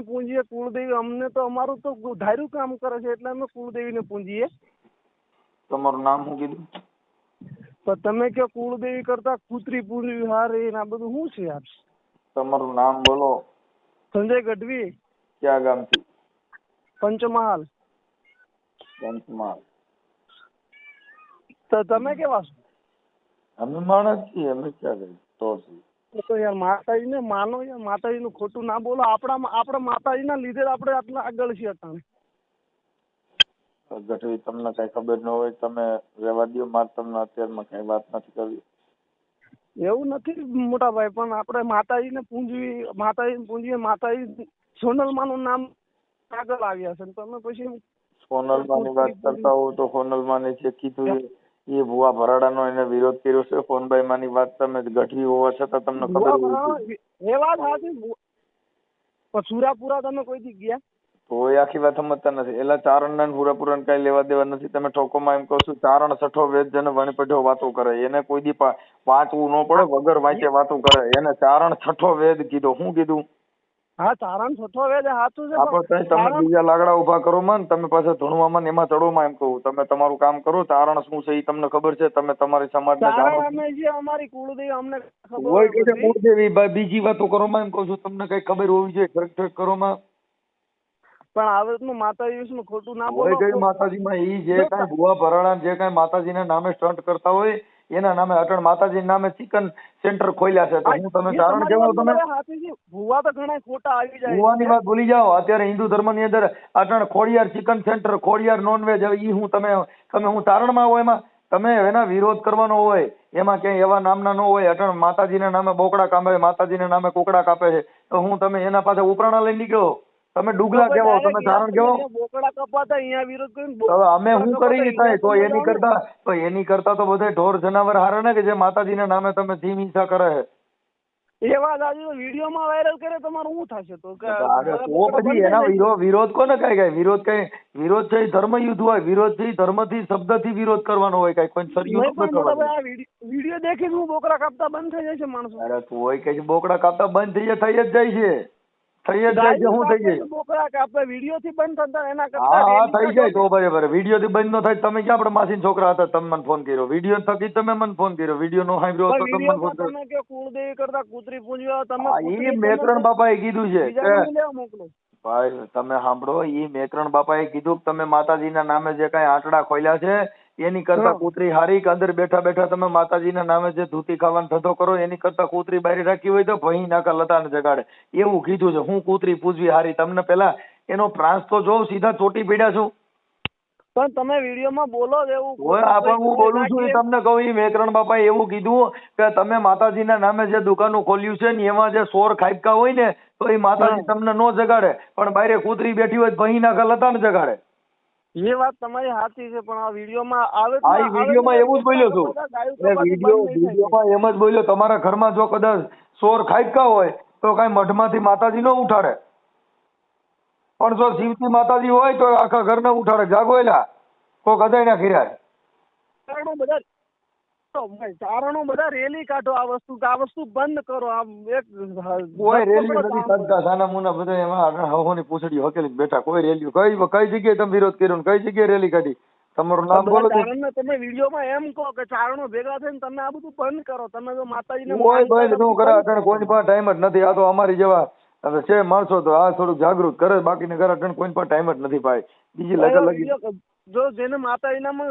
પૂંજીએ કુળદેવી અમને તો અમારું તો ધાર્યું કામ કરે છે એટલે અમે કુળદેવીને પૂંજીએ. તમારું નામ શું કીધું? પણ તમે કે કુળદેવી કરતા કુતરી પૂંજવી હારે આ બધું શું છે યાર તમારું નામ બોલો. સંજય ગઢવી. ક્યાં ગામથી? પંચમહાલ. પંચમહાલ. તો તમે કેવા છો? અમે માણસ છીએ અમે ક્યાં ગઈ તો શું તો યાર માતાજીને માનો યાર માતાજીનું ખોટું ના બોલો. આપણા આપણા માતાજીના લીધે આપણે આટલા આગળ છીએ અત્યારે ગઢવી તમને કઈ ખબર ન હોય તમે રહેવા દો મારે તમને અત્યારમાં કઈ વાત નથી કરવી. એવું નથી મોટા ભાઈ પણ આપણે માતાજીને પૂંજવી માતાજીને પૂંજવી માતાજી સોનલમાનું નામ આગળ આવ્યા છે. તમે પછી સોનલમાની વાત કરતા હોવ તો સોનલમાને જે કીધું એ ભુવા ભરાડાનો એને વિરોધ કર્યો છે. ફોનભાઈ માની વાત તમે ગઢવી હોવા છતાં તમને ખબર એ વાત સાચી. પણ સુરાપુરા તમે કોઈ દી ગયા તો એ આખી વાત સમજતા નથી. એલા ચારણ ને પૂરેપૂરા કઈ લેવા દેવા નથી. તમે ઠોકોમાં એમ કહો છો ચારણ છઠ્ઠો વેદ જેને વણી પઢ્યો વાતો કરે. એને કોઈ દી વાંચવું ન પડે વગર વાંચે વાતો કરે. એને ચારણ છઠ્ઠો વેદ કીધો. શું કીધું? હા ચારણ છઠ્ઠો વેદ સાચું છે આપણે પણ તમે બીજા લાકડા ઊભા કરો મન તમે પાછા ધૂણવા મન એમાં ચડોમાં એમ કહું. તમે તમારું કામ કરો તારણ શું છે એ તમને ખબર છે તમે તમારી સમાજને ચારણ જાણો અમે જે અમારી કુળદેવી અમને ખબર હોય કે કુળદેવી બીજી વાતો કરો માં એમ કહું છું તમને કઈ ખબર હોવી જોઈએ ઠરક કરો માં પણ આ રીતનું માતાજી વિશે ખોટું ના બોલો. કઈ માતાજીમાં ઈ જે કાઈ ભુવા ભરાડા જે કાઈ માતાજી ના નામે સ્ટન્ટ કરતા હોય એના નામે અટણ માતાજી નામે ચિકન સેન્ટર ખોલ્યા છે. તો હું તમે કારણ કેવો તમે. ભૂવા તો ઘણા ખોટા આવી જાય ભુવાની વાત ભૂલી જાઓ. અત્યારે હિન્દુ ધર્મની અંદર અટણ Khodiyar chicken centre Khodiyar non veg હવે ઈ હું તમે તમે હું ચારણમાં હોય એમાં? તમે એના વિરોધ કરવાનો હોય એમાં ક્યાંય એવા નામના ન હોય અટણ માતાજીના નામે બોકડા કાપે માતાજીના નામે કોકડા કાપે છે. તો હું તમે એના પાસે ઉપરાણા લઈ નીકળો. તમે ડુગલા કેવો તમે ચારણ કેવો બોકડા કપાતા અહીંયા વિરોધ કરીને હવે અમે શું કરી થાય? તો એની કરતા તો એની કરતા તો બધા ઢોર જનાવર હારે ને કે જે માતાજીના નામે તમે ધીમ હિંસા કરે છે? એવા દાદી વિડીયોમાં વાયરલ કરે તમારું શું થશે તો? કે તો પછી એના વિરોધ વિરોધ કોને કઈ કઈ? વિરોધ કઈ વિરોધ છે ધર્મ યુદ્ધ હોય વિરોધ છે થી ધર્મથી શબ્દથી વિરોધ કરવાનો હોય કઈ? કોઈ આ વીડિયો દેખીને હું બોકડા કાપતા બંધ થઈ જશે માણસો. અરે તું હોય કે બોકડા કાપતા બંધ થઈ જાય થઈ જ જાય છે. થઈ જ જાય છે શું થઈ જાય? બોકડા કાપે વીડિયો થી બંધ થતા એના હા હા થઈ જાય તો બરાબર વીડિયો થી બંધ ન થાય તમે ક્યાં આપણે માસીના છોકરા હતા તમે મને ફોન કર્યો. વીડિયો થકી તમે મને ફોન કર્યો. વીડિયો નો સાંભળ્યો તો તમે મને ફોન કર્યો કે કુળદેવી કરતા કૂતરી પૂજવા તમે ઈ મેકરણ બાપાએ કીધું છે કે ભાઈ તમે સાંભળો ઈ મેકરણ બાપાએ કીધું કે તમે માતાજીના નામે જે કાંઈ આંટડા ખોલ્યા છે એની કરતા કૂતરી હારી કે અંદર બેઠા બેઠા તમે માતાજીના નામે જે ધૂતી ખાવાનો ધંધો કરો એની કરતા કૂતરી બારી રાખી હોય તો ભહી નાકા લતાને જગાડે. એવું કીધું છે. હું કૂતરી પૂજવી હારી. તમને પેલા એનો પ્રાંસ તો જોઉં સીધા ચોટી પીડ્યા છું. પણ તમે વિડીયોમાં બોલો એવું હોય આ પણ હું બોલું છું તમને કહું એ મેકરણ બાપા એવું કીધું કે તમે માતાજીના નામે જે દુકાનો ખોલ્યું છે ને એમાં જે સોર ખાઈપકા હોય ને તો એ માતાજી તમને નો જગાડે. પણ બારે કૂતરી બેઠી હોય ભહી નાખા લતા લતાને જગાડે. એ વાત તમારી સાચી છે પણ આ વિડીયોમાં આવે એ વિડીયોમાં એવું જ બોલ્યો છું. એટલે વીડિયો. વિડીયોમાં એમ જ બોલ્યો તમારા ઘરમાં જો કદાચ સોર ખાઈકા હોય તો કાંઈ મઢમાંથી માતાજી નો ઉઠાડે. પણ જો શિવજી માતાજી હોય તો આખા ઘરને ઉઠાડે. જાગો એલા કોક અદાયના ખીરાય બધા તો ભાઈ, બધા રેલી કાઢો આ વસ્તુ આ વસ્તુ બંધ કરો આમ એક કોઈ રેલી નથી કાઢતા સાના મુના બધા એમાં હવોની પૂછડી હકેલી બેઠા. કોઈ રેલી કઈ કઈ જગ્યાએ તમે વિરોધ કર્યો ને કઈ જગ્યાએ રેલી કાઢી? તમારું નામ બોલો ચારણને તમે વિડીયોમાં એમ કહો કે ચારણો ભેગા થઈને તમે આ બધું બંધ કરો. તમે તો માતાજીને કોઈ બંધનું કરે અટણ. કોઈની પાસે ટાઈમ જ નથી. આ તો અમારી જેવા છે માણસો તો આ થોડુંક જાગૃત કરે બાકીને કરે અટણ કોઈ પાસે ટાઈમ જ નથી ભાઈ. બીજી લગા લગી જો જેને માતા એનામાં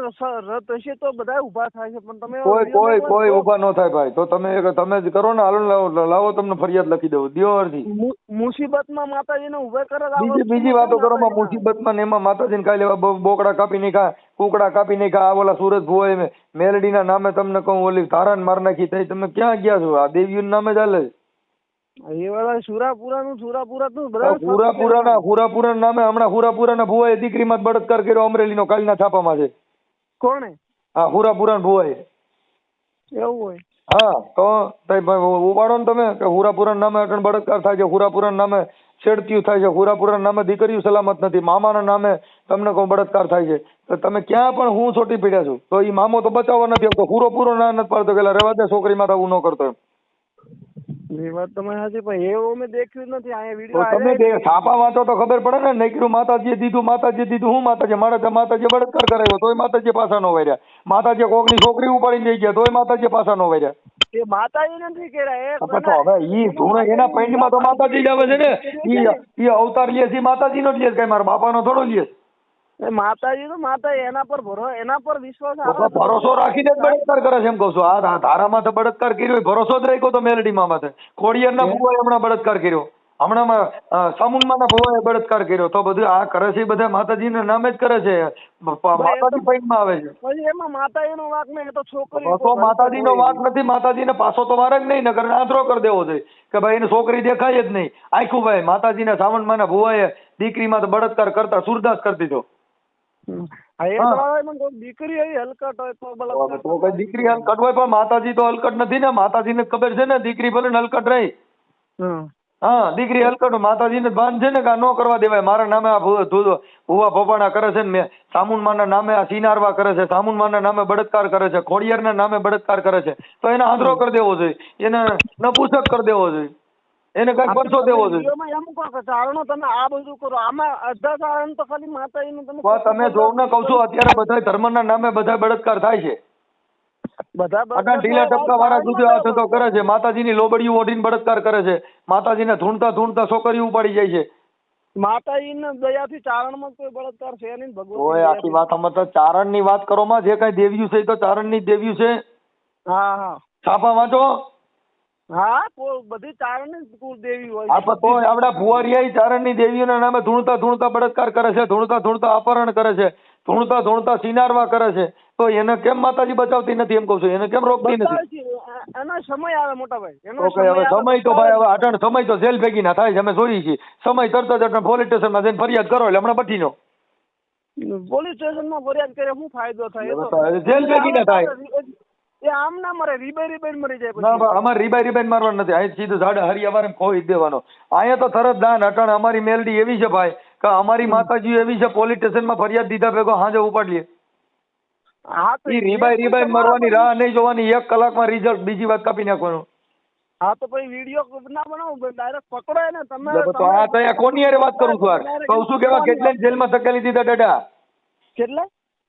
રત હશે તો બધા ઊભા થાય છે. પણ તમે કોઈ કોઈ કોઈ ઊભા ન થાય ભાઈ. તો તમે તમે જ કરો ને હાલો લાવો તમને ફરિયાદ લખી દઉં દ્યો અરજી. મુ- મુસીબતમાં માતાજીને ઊભા કરે બીજી બીજી વાતો કરો માં. મુસીબતમાં ને એમાં માતાજીને કાઈ લેવા બોકડા કાપી નાખ્યા કુકડા કાપી નાખ્યા આ ઓલા સુરત ભુવાએ મેલડીના નામે તમને કહું ઓલી તારાન માર નાખી થઈ તમે ક્યાં ગયા છો? આ દેવીઓના નામે ચાલે એ બધા સુરાપુરાનું સુરાપુરાનું બધા હુરાપુરાના હુરાપુરા નામે હમણાં હુરાપુરાના ભુવાએ દીકરીમાં જ બળાત્કાર કર્યો અમરેલીનો કાલના છાપામાં છે. કોણે? હા હુરાપુરાના ભુવાએ. એવું હોય. હા તો ઉપાડો ને તમે કે હુરાપુરા નામે અટણ બળાત્કાર થાય છે હુરાપુરા નામે છેડતીયું થાય છે હુરાપુરા નામે દીકરીઓ સલામત નથી મામાના નામે તમને કોઈ બળાત્કાર થાય છે. તો તમે ક્યાં પણ હું છોટી પીડ્યા છું તો એ મામો તો બચાવવા નથી આવતો હુરો પૂરો ના નથી પાડતો કે રેવા દે છોકરી માથે હું ન કરતો એમ. એ વાત તમે સાચી પણ એવું મેં દેખ્યું જ નથી. અહીંયા તો તમે બે છાપા વાંચો તો ખબર પડે ને? નહીં માતાજીએ દીધું માતાજીએ દીધું હું માતાજી? મારે તો માતાજીએ બળાત્કાર કરાવ્યો તોય માતાજી પાછા નો વર્યા માતાજીએ કોકની છોકરી ઉપાડીને લઈ ગયા તોય માતાજી પાછા નો વર્યા એ માતાજી નથી કર્યા એ તો હવે ઈ ધૂણે એના પૈંડમાં તો માતાજી જ આવે છે ને? ઈ ઈ અવતાર લે છે માતાજીનો જ લે છે કઈ મારા બાપાનો થોડો લે છે. એ માતાજી તો માતા એના પર ભરો એના પર વિશ્વાસ ભરોસો રાખીને જ બળાત્કાર કરે છે એમ કહું છું. આ ધારામાં તો બળાત્કાર કર્યો ભરોસો જ રાખ્યો તો મેલડીમાં માથે. ખોડિયારના ભુવાએ હમણાં બળાત્કાર કર્યો. હમણાં સામુંડમાના ભુવાએ બળાત્કાર કર્યો. તો બધું આ કરે છે બધા માતાજીના નામે જ કરે છે. માતાજી પૈણમાં આવે છે. પછી એમાં માતાજીનો વાંક નહીં એ તો છોકરી તો માતાજીનો વાંક નથી માતાજીને પાછો તો વારે જ નહીં નગર આંતરો કરી દેવો છે. કે ભાઈ એને છોકરી દેખાય જ નહીં. આખું ભાઈ માતાજીના સાવણમાના ભુવાએ દીકરીમાં તો બળાત્કાર કરતા સુરદાસ કરી દીધો. દીકરી હલકટ હોય તો તો બળાત્કાર તો કઈ દીકરી હલકટ હોય પણ માતાજી તો હલકટ નથી ને. માતાજી ને ખબર છે ને દીકરી ભલે હલકટ રહી. હા દીકરી હલકટ માતાજી ને ભાન છે ને કે ન કરવા દેવાય. મારા નામે આ ભૂવા ભોપાણા કરે છે ને મેં. સામુનમાના નામે આ સિનારવા કરે છે. સામુનમાના નામે બળત્કાર કરે છે. ખોડિયાર ના નામે બળત્કાર કરે છે. તો એને આંધળો કરી દેવો જોઈએ. એને નપુસક કરી દેવો જોઈએ. એને કઈ પરસો દેવો જોઈએ. એમ કહો કે ચારણો તમે આ બધું કરો. આમાં અડધા ચારણ તો ખાલી માતાજીનું તમે તમે જોવ ને કહું છું અત્યારે બધા ધર્મના નામે બધા બળાત્કાર થાય છે. બધા ઢીલા ટપકા વાળા સુધી આ ધંધો કરે છે. માતાજીની લોબડીઓ ઓઢીને બળાત્કાર કરે છે. માતાજીને ધૂણતા ધૂણતા છોકરીઓ ઉપાડી જાય છે. માતાજીના દયાથી ચારણમાં કોઈ બળાત્કાર છે નહીં ભગવતી ઓય આખી વાત આમાં તો ચારણની વાત કરો માં જે કઈ દેવ્યું છે એ તો ચારણની ની દેવ્યું છે. હા હા. છાપા વાંચો હા બધી ચારણની દેવી હોય આ તો આપડા ભુવારિયા ચારણની દેવીઓના નામે ધૂણતા ધૂણતા બળાત્કાર કરે છે ધૂણતા ધૂણતા અપહરણ કરે છે ધૂણતા ધૂણતા સિનારવા કરે છે. તો એને કેમ માતાજી બચાવતી નથી એમ કહું છું? એને કેમ રોકતી નથી? એનો સમય આવે મોટા ભાઈ. એનો તો હવે સમય તો ભાઈ હવે અટણ સમય તો જેલ ભેગી ના થાય છે અમે જોઈએ છીએ. સમય તરત જ અટણ પોલીસ સ્ટેશનમાં જઈને ફરિયાદ કરો એટલે હમણાં પટીનો પોલીસ સ્ટેશનમાં ફરિયાદ કરે શું ફાયદો થાય? જેલ ભેગી ના થાય. એ આમ ના મરે રીબાઈ રીબાઈ મરી જાય ના બા, અમારે રીબાઈ રીબાઈ મારવાનું નથી. અહીં સીધું ઝાડ હરી અમારે ખોઈ દેવાનો. અહીંયા તો તરત દાન અટણ અમારી મેલડી એવી છે ભાઈ કે અમારી માતાજી એવી છે પોલીસ સ્ટેશનમાં ફરિયાદ દીધા ભેગો હાજે ઉપાડીએ. હા તો રીબાઈ રીબાઈ મરવાની રાહ નહીં જોવાની એક કલાકમાં રિઝલ્ટ બીજી વાત કાપી નાખવાનું. હા તો પછી વીડિયો ના બનાવો ડાયરેક્ટ પકડો ને તમે તો આ તો કોની હારે વાત કરું છું યાર? કહું છું કેવા કેટલે જેલમાં ધકેલી દીધા દાદા?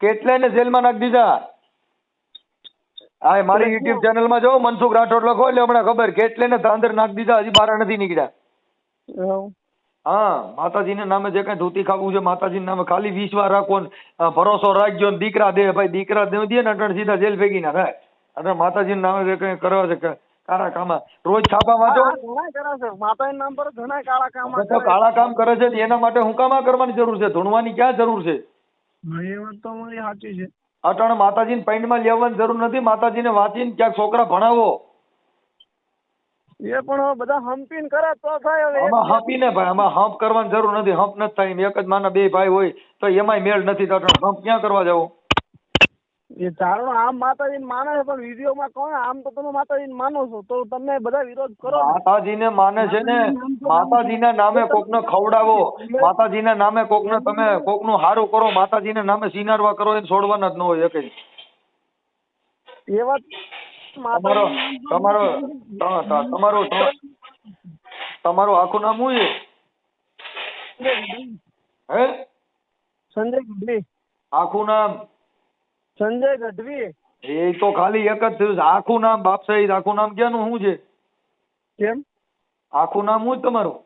કેટલા? ને જેલમાં નાખી દીધા? હા એ મારી યુટ્યુબ ચેનલમાં જો મનસુખ રાઠોડ લખો એટલે હમણાં ખબર કેટલે ને ધાંધર નાખી દીધા હજી બહાર નથી નીકળ્યા. હા માતાજીના નામે જે કઈ ધોતી ખાવું છે માતાજીના નામે ખાલી વીસ વાર રાખો ને ભરોસો રાખજો ને દીકરા દે ભાઈ દીકરા દે દે ને અટણ સીધા જેલ ભેગી ના થાય. અને માતાજીના નામે જે કઈ કરવા છે કાળા કામા. રોજ છાપા વાંચો. માતાજીના નામ પર ઘણા કાળા કામ કાળા કામ કરે છે એના માટે હું કામ કરવાની જરૂર છે? ધૂણવાની ક્યાં જરૂર છે? એ વાત તો મારી સાચી છે. અટાણે માતાજીને પૈંડમાં લેવાની જરૂર નથી. માતાજીને વાંચીને ક્યાંક છોકરા ભણાવો. એ પણ બધા હંપીને કરે તો થાય હવે. આમાં હંપીને ભાઈ આમાં હંપ કરવાની જરૂર નથી. હંપ નથી થાય. એક જ માના બે ભાઈ હોય તો એમાંય મેળ નથી થતો. હંપ ક્યાં કરવા જવો એ ચારણો આમ માતાજીને માને છે પણ વિડીયોમાં કોણ? આમ તો તમે માતાજીને માનો છો તો તમે બધા વિરોધ કરો ને. માતાજીને માને છે ને માતાજીના નામે કોકને ખવડાવો માતાજીના નામે કોકને તમે કોકનું હારું કરો માતાજીના નામે સિનારવા કરો એને છોડવાના જ ન હોય એક એ વાત તમારો તમારો તમારું તમારું આખું નામ શું છે? હે? સંજય આખું નામ? સંજય ગઢવી? એ તો ખાલી એક જ થયું છે આખું નામ બાપ સહિત આખું નામ ક્યાંનું? શું છે? કેમ? આખું નામ હું તમારું?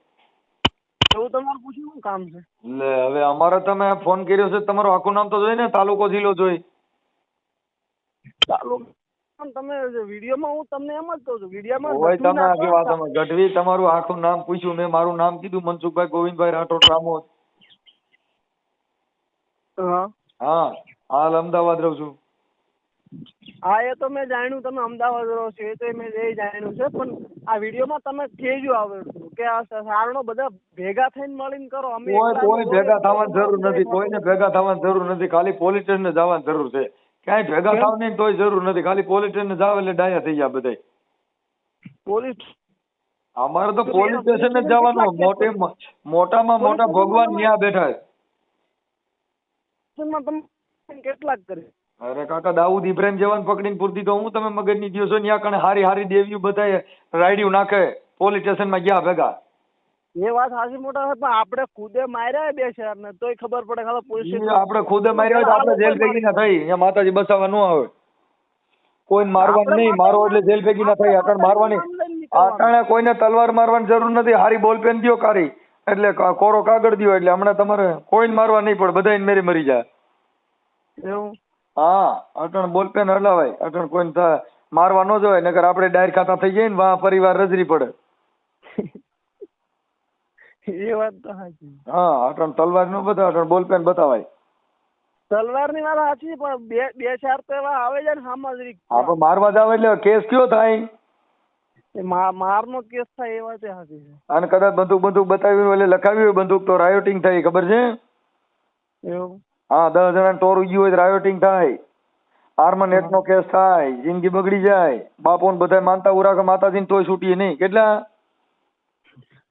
એવું તમારું પૂછ્યું શું કામ છે? લે હવે અમારે તમે ફોન કર્યો છે તમારું આખું નામ તો જોઈ ને તાલુકો જિલ્લો જોઈ. તાલુકો તમે વિડીયોમાં હું તમને એમ જ કહું છું વિડીયોમાં હોય તમે આખી વાત અમે ગઢવી તમારું આખું નામ પૂછ્યું. મેં મારું નામ કીધું મનસુખભાઈ ગોવિંદભાઈ રાઠોડ રામોદ. હા. હા. હાલ અમદાવાદ રહું છું. હા એ તો મેં જાણ્યું તમે અમદાવાદ રહો છો એ તો મેં એ જાણ્યું છે પણ આ વિડીયોમાં તમે કેજો આવે કે આ સારણો બધા ભેગા થઈને મળીને કરો અમે કોઈ કોઈ ભેગા થવાની જરૂર નથી કોઈને ભેગા થવાની જરૂર નથી ખાલી પોલીસ સ્ટેશન જવાની જરૂર છે. ક્યાંય ભેગા થાવ થવાની તોય જરૂર નથી ખાલી પોલીસ સ્ટેશન જાવ એટલે ડાયા થઈ ગયા બધા પોલીસ અમારે તો પોલીસ સ્ટેશન જ જવાનું મોટે મોટામાં મોટા ભગવાન ન્યા બેઠા છે. તમે કેટલાક કરી. અરે કાકા દાઉદ ઇબ્રાહિમ જવાન પકડીને પૂરતી તો હું તમે મગજની દિવસો ન્યા કણે હારી હારી દેવીઓ બધાએ રાયડિયું નાખે પોલીસ સ્ટેશનમાં ગયા ભેગા. એ વાત સાચી મોટા પણ આપણે ખુદે માર્યા બે શહેર ને તોય ખબર પડે ખાલી પોલીસ આપણે ખુદે માર્યા તો આપણે જેલ ભેગી ના થઈ અહીંયા માતાજી બસાવવા ન આવે. કોઈને મારવાનું નહીં મારો એટલે જેલ ભેગી ના થઈ અટણ મારવાની. અટણે કોઈને તલવાર મારવાની જરૂર નથી હારી બોલપેન દિયો કારી. એટલે કોરો કાગળ દિયો એટલે હમણાં તમારે કોઈને મારવા નહીં પડે બધાય મેરી મરી જાય. એવું? હા અટણ બોલપેન હલાવાય. અટણ કોઈને થ- મારવા ન જવાય નકર આપણે ડાયર ખાતા થઈ જાય ને વા પરિવાર રજરી પડે. એ વાત તો સાચી હા અટણ તલવાર નો બતાવે અટણ બોલપેન બતાવાય. તલવારની વાત સાચી પણ બે બે ચાર તો એવા આવે છે ને સામાજિક. પણ મારવા જાવ એટલે કેસ કયો થાય? મારનો કેસ થાય એ વાત સાચી અને કદાચ બંદૂક બંદૂક બતાવ્યું એટલે લખાવી હોય બંદૂક તો રાયોટિંગ થાય ખબર છે? એવું? હા દસ જણા ટોર ઉગ્યું હોય તો રાયોટિંગ થાય. આર્મન નેટનો નો કેસ થાય જિંદગી બગડી જાય. બાપો ને બધા માનતા ઉરા કે માતાજીને તોય છૂટીએ નહીં. કેટલા?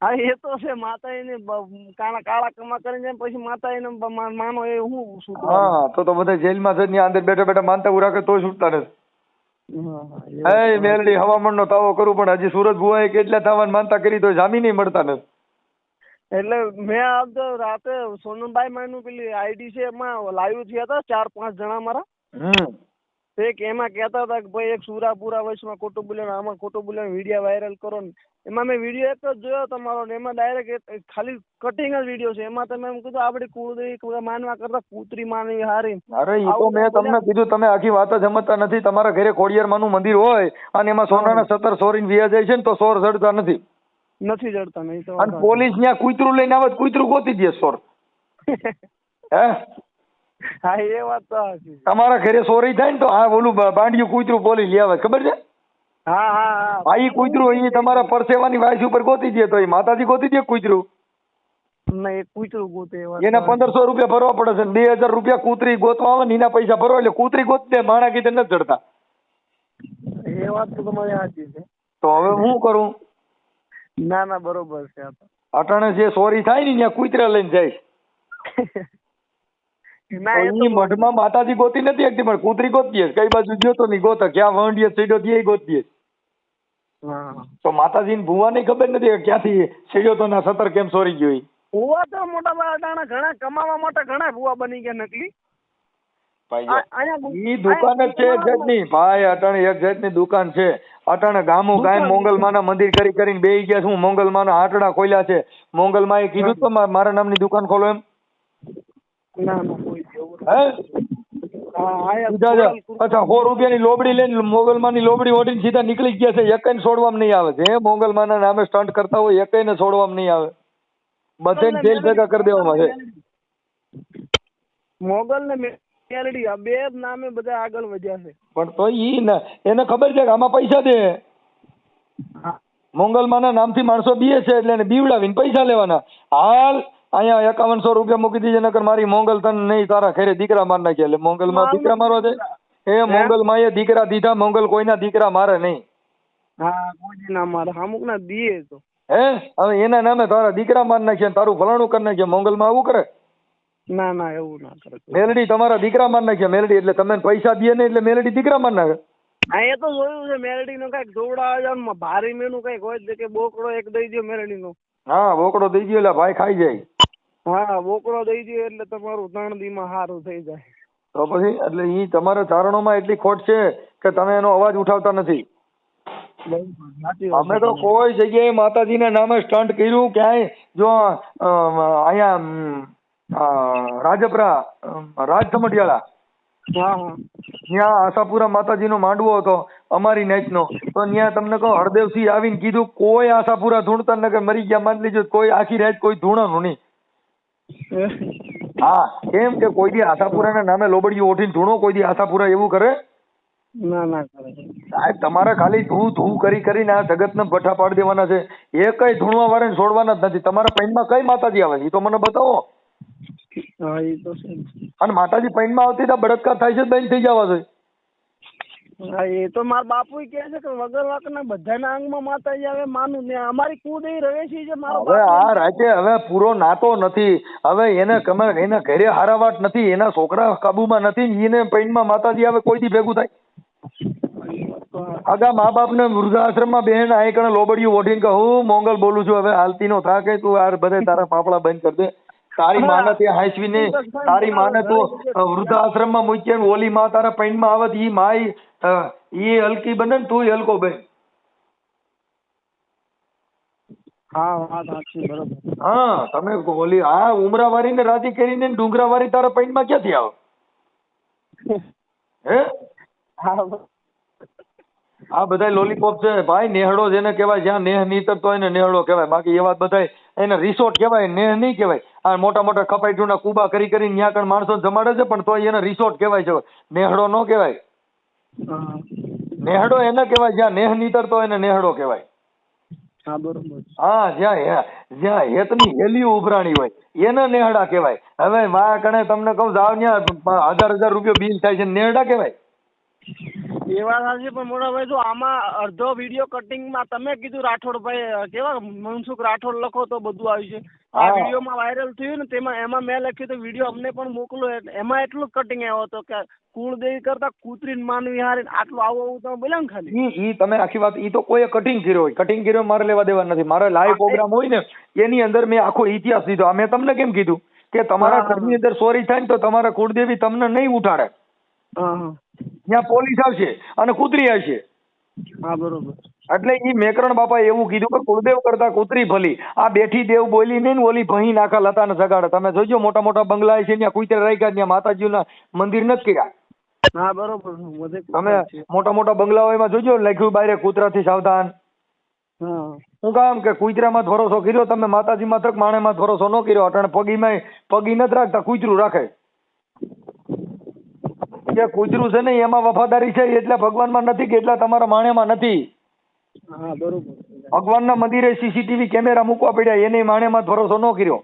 હા એ તો છે માતા એને કાળા કાળા કમા કરીને પછી માતા એને માનો એ હું શું હા તો તો બધા જેલમાં જઈને અંદર બેઠા બેઠા માનતા ઉરા કે તોય છૂટતા નથી. એ મેલડી હવામાન નો તાવો કરું પણ હજી સુરત ભુવાએ કેટલા થવાની માનતા કરી તો જામીન નહીં મળતા નથી. એટલે મેં આ તો રાતે સોનમભાઈ માનું પેલી આઈડી છે એમાં લાઈવ થયા હતા ચાર પાંચ જણા મારા. હમ. એક એમાં કહેતા હતા કે ભાઈ એક સુરાપુરા વયસમાં ખોટું બોલ્યો આમાં ખોટું બોલ્યો વીડિયો વાયરલ કરો ને. એમાં મેં વીડિયો એક જ જોયો તમારો ને એમાં ડાયરેક્ટ ખાલી કટિંગ જ વીડિયો છે. એમાં તમે એમ કીધું આપડી કુળદેવી માનવા કરતા કૂતરી માનવી હારી. અરે એ તો મેં તમને કીધું તમે આખી વાત જ સમજતા નથી. તમારા ઘરે ખોડિયાર માનું મંદિર હોય અને એમાં સોનાના સત્તર સોરીન વ્યાજ જાય છે ને તો સોર ચડતા નથી. નથી જડતા નહીં તો અને પોલીસ ત્યાં કૂતરું લઈને આવે કૂતરું ગોતી દે સોર. હે? હા એ વાત તો તમારા ઘરે ચોરી થાય ને તો આ ઓલું બાંડિયું કૂતરું પોલીસ લઈ આવે ખબર છે? હા હા હા. આ કૂતરું અહીં તમારા પરસેવાની વાયસ ઉપર ગોતી દે તો એ માતાજી ગોતી દે કૂતરું? એના પંદરસો રૂપિયા ભરવા પડે છે બે હજાર રૂપિયા કૂતરી ગોતવા આવે ને એના પૈસા ભરવા એટલે કૂતરી ગોત દે માણા કીધે નથી ચડતા એ વાત તો તમારી સાચી છે. તો હવે હું કરું? ના ના બરોબર છે અટાણે જે સોરી થાય ને ત્યાં કુતરા લઈને જાય. ના મઢમાં માતાજી ગોતી નથી એકથી પણ કૂતરી ગોતીએ. કઈ બાજુ ગયો તો નહીં ગોતા ક્યાં વંડીએ સીડો તે ગોતીએ તો માતાજીને ભુવાને ખબર નથી કે ક્યાંથી સીડ્યો તો ના સતર કેમ સોરી ગયો. ભૂવા તો મોટા અટાણા ઘણા કમાવા માટે ઘણા ભૂવા બની ગયા નકલી. ભાઈ ઈ દુકાન જ છે એક જાતની. ભાઈ અટાણી એક જાતની દુકાન છે. અટાણે ગામો ગાય મોંગલમાના મંદિર કરી કરીને બે ગયા છું. મોંગલમાના આટડા ખોલ્યા છે. મોંગલમાએ કીધું તો મારા નામની દુકાન ખોલો એમ. ના ના કોઈ અચ્છા સો રૂપિયાની લોબડી લઈને મોગલમાની લોબડી ઓઢીને સીધા નીકળી ગયા છે. એકઈને છોડવામાં નહીં આવે જે મોગલમાના નામે સ્ટન્ટ કરતા હોય એકઈને છોડવામાં નહીં આવે. બધે જેલ ભેગા કરી દેવામાં છે મોગલ ને મેલડી આ બે જ નામે બધા આગળ વધ્યા છે. પણ તો ઈ ને એને ખબર છે કે આમાં પૈસા દે. મોંગલમાના નામથી માણસો બીએ છે એટલે એને બીવડાવીને પૈસા લેવાના. હાલ અહીંયા એકાવનસો રૂપિયા મૂકી દીજે નકર મારી મોંગલ તને નહીં તારા ખેરે દીકરા માર નાખ્યા એટલે મોંગલમાં દીકરા મારવા છે એ મોંગલમાં એ દીકરા દીધા મોંગલ કોઈના દીકરા મારે નહીં. હા કોઈ ના મારે. અમુક ના દીએ તો. હે? હવે એના નામે તારા દીકરા માર નાખ્યા તારું ફલાણું કરી નાખ્યા મોંગલમાં આવું કરે? ના ના એવું ના કરે મેલડી તમારા દીકરા માર નાખ્યા મેલડી એટલે તમે પૈસા દે ને એટલે મેલડી દીકરા માર નાખે હા એ તો જોયું છે મેલડી નો કંઈક જોવડાવે છે ભારી મેનુ કંઈક હોય કે બોકડો એક દઈ દો મેલડી નો હા બોકડો દઈ દો એટલે ભાઈ ખાઈ જાય. હા બોકડો દઈ દો એટલે તમારું ત્રણ દી માં સારું થઈ જાય. તો પછી એટલે ઈ તમારા ચારણોમાં એટલી ખોટ છે કે તમે એનો અવાજ ઉઠાવતા નથી. અમે તો કોઈ જગ્યાએ માતાજીના નામે સ્ટન્ટ કર્યું ક્યાંય જો અહીંયા રાજપરા રાજ સમઢિયાળા ત્યાં આશાપુરા માતાજીનો માંડવો હતો અમારી નાઈટનો તો ત્યાં તમને કહો હરદેવસિંહ આવીને કીધું કોઈ આશાપુરા ધૂણતા નગર મરી ગયા માની લીજો કોઈ આખી રાત કોઈ ધૂણવાનું નહીં હા કેમ કે કોઈ દી આશાપુરાના નામે લોબડીયું ઓઠીને ધૂણો કોઈ દી આશાપુરા એવું કરે ના ના કરે સાહેબ તમારે ખાલી ધૂ ધૂ કરી કરીને આ જગતને ભઠ્ઠા પાડી દેવાના છે એ કઈ ધૂણવા વાળાને છોડવાના જ નથી તમારા પૈનમાં કઈ માતાજી આવે છે એ તો મને બતાવો હા એ તો છે અને માતાજી પૈનમાં આવતી તો બળાત્કાર થાય છે તો થઈ જવા છે. હા એ તો મારા બાપુ કહે છે કે વગર વાંકના બધાના અંગમાં માતાજી આવે માનું ને અમારી કુળદેવી રવેશી છે મારો હવે બાપુ. આ રાતે હવે પૂરો નાતો નથી. હવે એને કમે એના ઘરે હારાવાટ નથી એના છોકરા કાબુમાં નથી ને એને પૈનમાં માતાજી આવે કોઈ દી ભેગું થાય? તો હા. આગા મા બાપને વૃદ્ધાશ્રમમાં બેન આ કણે લોબડિયું ઓઢીને કે હું મોંગલ બોલું છું હવે હાલતી નો થાકે તું આ બધે તારા પાપડા બંધ કરી દે. તારી માને ત્યાં હાંસવીને તારી માને તો વૃદ્ધાશ્રમમાં મૂકીએ ને ઓલી માં તારા પૈણમાં આવત ઈ માય ઈ હલકી બને ને તું હલકો બન. હા વાત સાચી બરોબર. હા તમે ઓલી આ ઉમરાવાળી ને રાજી કરીને ડુંગરા ડુંગરાવાળી તારા પૈણમાં ક્યાંથી આવે? હે? હા આ બધા લોલીપોપ છે. ભાઈ નેહડો જેને કહેવાય જ્યાં નેહ નીતરતો હોય ને નેહડો કહેવાય. બાકી એ વાત બધા એને રિસોર્ટ કહેવાય ને નહીં કહેવાય. આ મોટા મોટા જૂના કુબા કરી કરીને ત્યાં કણ માણસો જમાડે છે પણ તોય એને રિસોર્ટ કહેવાય છે. નેહડો ન કહેવાય. નેહડો એને કહેવાય જ્યાં નેહ નીતરતો એને નેહડો કહેવાય. હા બરોબર. હા જ્યાં જ્યાં હેતની હેલિયું ઉભરાણી હોય એને નેહડા કહેવાય. હવે મારા કણે તમને કહું જાવ ત્યાં હજાર હજાર રૂપિયો બિલ થાય છે નેહડા કહેવાય. એ વાત સાચી પણ મોટાભાઈ જો આમાં અડધો વીડિયો કટિંગમાં તમે કીધું રાઠોડભાઈ કેવા મનસુખ રાઠોડ લખો તો બધું આવ્યું છે. આ. વિડીયોમાં વાયરલ થયું ને તેમાં એમાં મેં લખ્યું તો વીડિયો અમને પણ મોકલો એમાં એટલું કટિંગ આવ્યો હતો કે કુળદેવી કરતા કૂતરીને માનવી હારી આટલું આવું આવું તમે બોલ્યા ને ખાલી? ઈ તમે આખી વાત ઈ તો કોઈ કટિંગ કર્યો હોય. કટિંગ કર્યો મારે લેવા દેવા નથી. મારે લાઈવ પ્રોગ્રામ હોય ને એની અંદર મેં આખો ઇતિહાસ દીધો આ મેં તમને કેમ કીધું? કે તમારા. ઘરની અંદર ચોરી થાય ને તો તમારા કુળદેવી તમને નહીં ઉઠાડે. ત્યાં પોલીસ આવશે અને કૂતરી આવશે. હા બરોબર. એટલે ઈ મેકરણ બાપા એવું કીધું કે કુળદેવ કરતા કૂતરી ભલી. આ બેઠી દેવ બોલી નહીં ને ઓલી ભહી નાખા લતાને જગાડે. તમે જોજો મોટા મોટા બંગલા છે ત્યાં કુતરા રાખ્યા ત્યાં માતાજીના મંદિર નથી કર્યા. હા બરોબર. તમે મોટા મોટા બંગલાઓ એમાં જોજો લખ્યું બારે કૂતરાથી સાવધાન. હા. કામ કે કુતરામાં જ ભરોસો કર્યો તમે માતાજી માત્ર માણેમાં જ ભરોસો ન કર્યો. અટાણે પગીમાં પગી નથી રાખતા કૂતરું રાખે. જે કુતરું છે ને એમાં વફાદારી છે એટલે ભગવાનમાં નથી કે એટલા તમારા માણેમાં નથી. હા બરોબર. ભગવાનના મંદિરે સીસીટીવી કેમેરા મૂકવા પડ્યા એને માણેમાં ભરોસો ન કર્યો.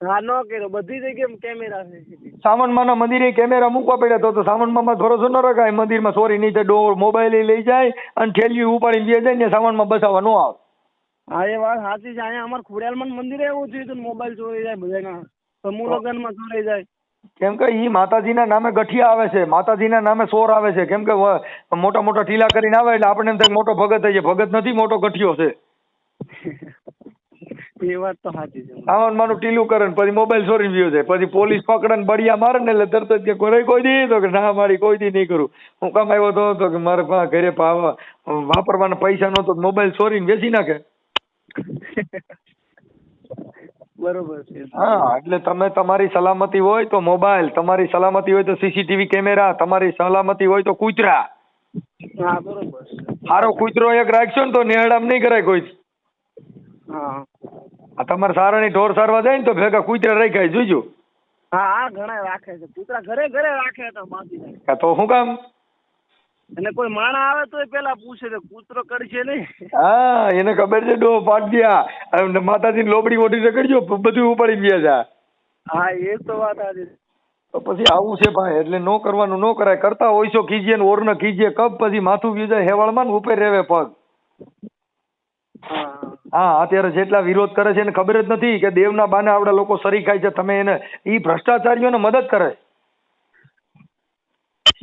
હા ન કર્યો. બધી જગ્યાએ કેમેરા છે સાવણમાના મંદિરે કેમેરા મૂકવા પડ્યા તો તો સાવણમાં ભરોસો ન રખાય. મંદિરમાં ચોરી નહીં થાય ડોર મોબાઈલ લઈ જાય અને ઠેલિયું ઉપાડીને બે જાય ને સાવણમાં બસાવવા ન આવે. હા એ વાત સાચી છે. અહીંયા અમારે ખોડિયાલમાં મંદિરે એવું થયું હતું મોબાઈલ ચોરી જાય બધાના સમૂહ લગ્નમાં ચોરી જાય. કેમ કે ઈ માતાજીના નામે ગઠિયા આવે છે માતાજીના નામે સોર આવે છે. કેમ કે મોટા મોટા ટીલા કરીને આવે એટલે આપણે એમ થાય મોટો ભગત થઈ જાય. ભગત નથી મોટો ગઠિયો છે. એ વાત તો સાચી છે. આવાનું માનું ટીલું કરે ને પછી મોબાઈલ ચોરીને ગયો છે પછી પોલીસ પકડે ને બળિયા મારે ને એટલે તરત જ કે કોઈ કોઈ દી તો કે ના મારી કોઈ દી નહીં કરું. હું કામ આવ્યો તો તો કે મારે ઘરે વાપરવાના પૈસા નહોતો મોબાઈલ ચોરીને વેચી નાખે. બરોબર છે. હા એટલે તમે તમારી સલામતી હોય તો મોબાઈલ તમારી સલામતી હોય તો સીસીટીવી કેમેરા તમારી સલામતી હોય તો કૂતરા. હા બરોબર છે. સારો કૂતરો એક રાખશો ને તો નિહળામ નહીં કરાય કોઈ. હા. આ તમારે સારાની ઢોર સારવા જાય ને તો ભેગા કૂતરા રાખાય જોજો હા ઘણા રાખે છે. કૂતરા ઘરે ઘરે રાખે તો બાંધી તો શું કામ? અને કોઈ માણા આવે તો પેલા પૂછે છે કૂતરો કરશે નહીં. હા એને ખબર છે ડો પાટ ગયા. અને માતાજીની લોબડી મોટી રખડજો બધું ઉપાડી ગયા છે. હા એ તો વાત તો પછી આવું છે ભાઈ એટલે નો કરવાનું નો કરાય. કરતા હોય છો કીજીએ ને ઓરને કીજીએ કબ પછી માથું ગયું જાય હેવાળમાં ને ઉપર રહેવે પગ. હા. હા અત્યારે જેટલા વિરોધ કરે છે એને ખબર જ નથી કે દેવના બાને આવડા લોકો સરી ખાય છે તમે એને એ ભ્રષ્ટાચારીઓને મદદ કરે.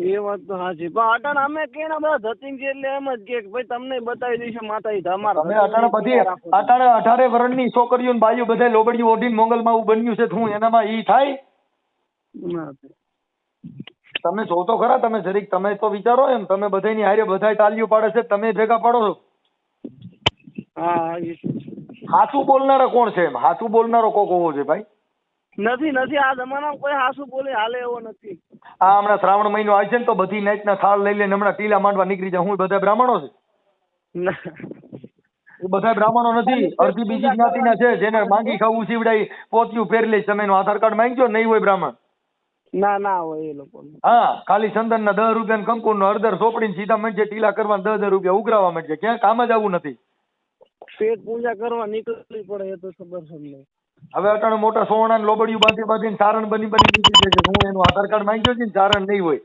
એ વાત તો સાચી પણ અટાણ અમે કેના બધા ધતિંગ છે એટલે એમ જ કે ભાઈ તમને બતાવી દઈશું માતાજી તમારા અમે અટાણે બધી અટાણે અઢારે વર્ષની છોકરીઓ ને બાઈઓ બધા લોબડીઓ ઓઢીને મોંગલમાં આવું બન્યું છે હું એનામાં ઈ થાય? તમે જો તો ખરા તમે જરીક તમે તો વિચારો એમ તમે બધાની હારે બધાય તાલીઓ પાડે છે તમે ભેગા પાડો છો. હા તો બોલનારા કોણ છે એમ? હાચું બોલનારો કોક હોવો છે ભાઈ. નથી નથી આ જમાનામાં કોઈ હાસુ બોલે હાલે એવો નથી. આ હમણાં શ્રાવણ મહિનો આવે છે ને તો બધી નાચના થાળ લઈ લઈને હમણાં ટીલા માંડવા નીકળી જાય હું બધા બ્રાહ્મણો છે? બધા બ્રાહ્મણો નથી. અડધી બીજી જ્ઞાતિના છે જેને માંગી ખાવું સીવડાઈ પોતિયું પહેરી લે તમે એનું આધાર કાર્ડ માંગજો નહીં હોય બ્રાહ્મણ? ના ના હોય એ લોકો હા ખાલી ચંદન ના દસ રૂપિયા કંકુ નો અડધર સોપડીને સીધા મંડે ટીલા કરવા દસ દસ રૂપિયા ઉઘરાવા માંડે ક્યાં કામ જ આવું નથી. પેટ પૂજા કરવા નીકળવી પડે એ તો ખબર છે હવે અટાણે મોટા સોવણા લોબડિયું બાંધી બાંધીને સારણ બની બની નીકળી જાય છે. હું એનું આધાર કાર્ડ માંગ્યો છે ને સારણ નહીં હોય.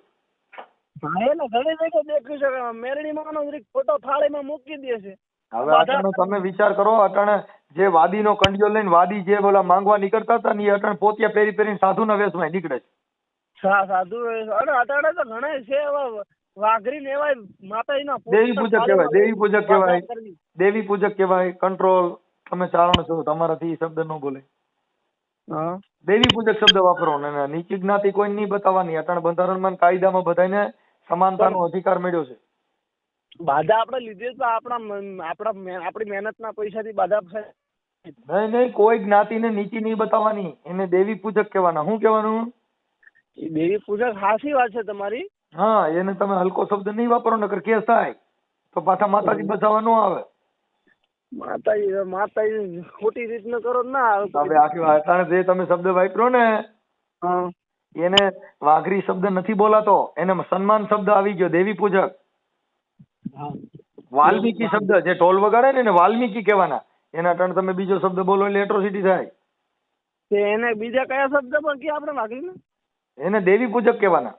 હા એને ઘણી જગ્યાએ દેખ્યું છે કે મેરડીમાંનો જરીક ફોટો થાળીમાં મૂકી દે છે. હવે અટાણે તમે વિચાર કરો અટાણે જે વાદીનો કંડિયો લઈને વાદી જે બોલા માંગવા નીકળતા હતા ને એ અટાણે પોતિયા પહેરી પહેરીને સાધુના વેશમાં નીકળે છે. સા સાધુ અરે અટાણે તો ઘણા છે એવા વાઘરી લેવાય માતાજીના દેવી પૂજક કહેવાય દેવી પૂજક કહેવાય. દેવી પૂજક કહેવાય કંટ્રોલ તમે ચારણ છો તમારાથી એ શબ્દ ન બોલે. દેવી પૂજક શબ્દ વાપરો ને નીચી જ્ઞાતિ કોઈ નહીં બતાવવાની. અટાણ બંધારણમાં કાયદામાં બધાને સમાનતાનો અધિકાર મળ્યો છે. બાધા આપણે લીધી તો આપણા આપણા આપણી મહેનતના પૈસાથી બાધા નહીં નહીં કોઈ જ્ઞાતિને નીચી નહીં બતાવવાની. એને દેવી પૂજક કહેવાના. શું કહેવાનું? દેવી પૂજક હાસી વાત છે તમારી. હા એને તમે હલકો શબ્દ નહીં વાપરો નકર કેસ થાય. તો પાછા માતાજી બચાવવા ન આવે. માતાજી માતાજી ખોટી રીતનું કરો ના હવે આખી અટાણે જે તમે શબ્દ વાપરો ને એને વાઘરી શબ્દ નથી બોલાતો એને સન્માન શબ્દ આવી ગયો દેવી પૂજક. વાલ્મીકી શબ્દ જે ઢોલ વગાડે ને એને વાલ્મીકી કહેવાના એના અટાણે તમે બીજો શબ્દ બોલો એટલે એટ્રોસિટી થાય. તે એને બીજા કયા શબ્દ પર કે આપણે વાઘરીને? એને દેવી પૂજક કહેવાના.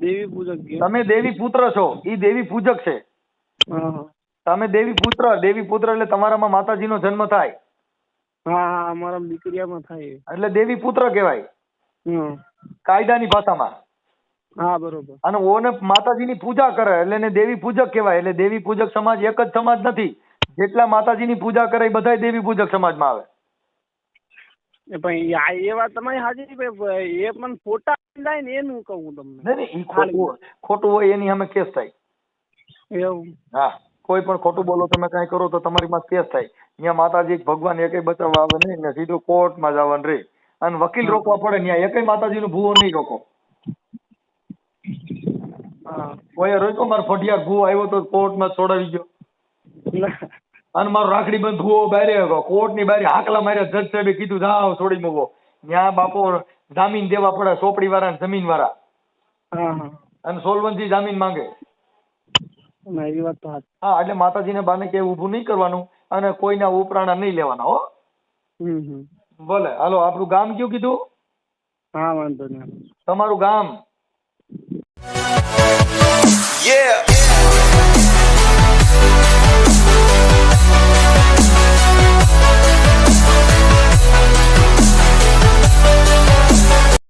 દેવી પૂજક તમે દેવી પુત્ર છો ઈ દેવી પૂજક છે. તમે દેવી પુત્ર દેવી પુત્ર એટલે તમારામાં માતાજીનો જન્મ થાય. હા હા અમારા દીકરીયામાં થાય એટલે દેવી પુત્ર કહેવાય. કાયદાની ભાષામાં. હા બરોબર. અને ઓને માતાજીની પૂજા કરે એટલે એને દેવી પૂજક કહેવાય. એટલે દેવી પૂજક સમાજ એક જ સમાજ નથી. જેટલા માતાજીની પૂજા કરે એ બધાય દેવી પૂજક સમાજમાં આવે. એ વાત તમારી છે એ પણ ફોટા લાય ને એનું કહું તમને. નહીં ખોટું હોય. એની અમે કેસ થાય. એવું. હા. કોઈ પણ ખોટું બોલો તમે કાંઈ કરો તો તમારી માં કેસ થાય. અહીંયા માતાજી ભગવાન એકેય બચાવવા આવે નહીં ને સીધું કોર્ટમાં જવાનું રે. અને વકીલ રોકવા પડે ત્યાં એકેય માતાજીનું ભૂવો નહીં રોકો. કોઈ રોક્યો મારો ફઢિયાર ભૂવો આવ્યો તો કોર્ટમાં છોડાવી ગયો અને મારો રાખડી બંધ ભૂવો બારે કોર્ટ કોર્ટની બારે હાકલા માર્યા. જજ સાહેબે કીધું જાઓ છોડી મૂકો. ત્યાં બાપો જામીન દેવા પડે ચોપડી વાળા જમીન વાળા અને સોલવંતી જામીન માંગે. ના વાત તો સાચી હા એટલે માતાજીને બાને કે ઊભું નહીં કરવાનું અને કોઈના ઉપરાણા નહીં લેવાના હો. હમ હમ. ભલે હાલો આપણું ગામ કયું કીધું? હા વાંધો નહીં. તમારું ગામ? Yeah.